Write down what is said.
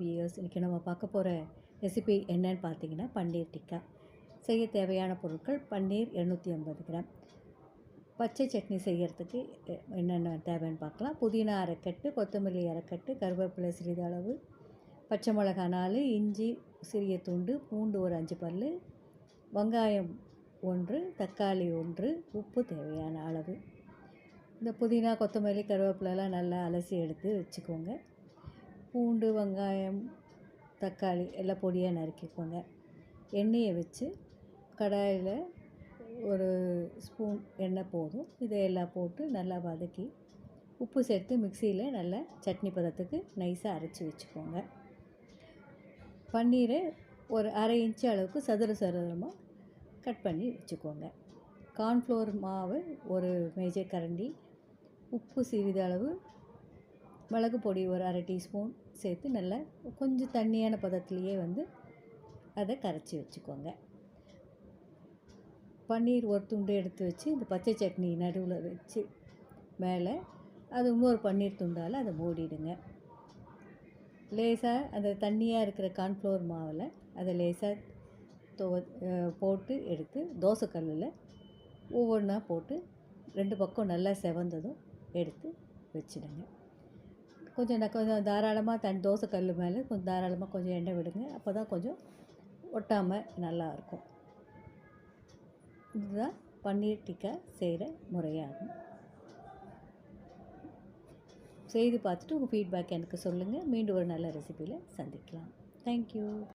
Wears இன்றைக்கி நம்ம பார்க்க போகிற ரெசிபி என்னன்னு பார்த்தீங்கன்னா பன்னீர் டிக்கா. செய்ய தேவையான பொருட்கள் பன்னீர் இரநூத்தி ஐம்பது கிராம். பச்சை சட்னி செய்கிறதுக்கு என்னென்ன தேவைன்னு பார்க்கலாம். புதினா அரைக்கட்டு கொத்தமல்லி அரைக்கட்டு கருவேப்பிலை சிறிதளவு பச்சை மிளகா நாலு இஞ்சி சிறிய துண்டு பூண்டு ஒரு அஞ்சு பல் வெங்காயம் ஒன்று தக்காளி ஒன்று உப்பு தேவையான அளவு. இந்த புதினா கொத்தமல்லி கருவேப்பிலெல்லாம் நல்லா அலசி எடுத்து வச்சுக்கோங்க. பூண்டு வெங்காயம் தக்காளி எல்லாம் பொடியாக நறுக்கிக்கோங்க. எண்ணெயை வச்சு கடாயில் ஒரு ஸ்பூன் எண்ணெய் போதும். இதை எல்லாம் போட்டு நல்லா வதக்கி உப்பு சேர்த்து மிக்சியில் நல்லா சட்னி பதத்துக்கு நைஸாக அரைச்சி வச்சுக்கோங்க. பன்னீரை ஒரு அரை இன்ச்சு அளவுக்கு சதுர சதுரமாக கட் பண்ணி வச்சுக்கோங்க. கார்ன்ஃப்ளோர் மாவு ஒரு மேஜர் கரண்டி உப்பு சிறிதளவு மிளகு பொடி ஒரு அரை டீஸ்பூன் சேர்த்து நல்லா கொஞ்சம் தண்ணியான பதத்துலேயே வந்து அதை கரைச்சி வச்சுக்கோங்க. பன்னீர் ஒரு துண்டு எடுத்து வச்சு இந்த பச்சை சட்னி நடுவில் வச்சு மேலே அது இன்னொரு பன்னீர் துண்டால் அதை மூடிடுங்க. லேசாக அந்த தண்ணியாக இருக்கிற கார்ன்ஃப்ளோர் மாவில் அதை லேசாக துவ போட்டு எடுத்து தோசைக்கல்லில் ஒவ்வொன்றா போட்டு ரெண்டு பக்கம் நல்லா செவந்ததும் எடுத்து வச்சிடுங்க. கொஞ்சம் கொஞ்சம் தாராளமாக தன் தோசை கல் மேலே கொஞ்சம் தாராளமாக கொஞ்சம் எண்ணெய் விடுங்க. அப்போ தான் கொஞ்சம் ஒட்டாமல் நல்லாயிருக்கும். இதுதான் பன்னீர் டிக்கா செய்கிற முறையாகும். செய்து பார்த்துட்டு உங்கள் ஃபீட்பேக் எனக்கு சொல்லுங்கள். மீண்டும் ஒரு நல்ல ரெசிபியில் சந்திக்கலாம். தேங்க்யூ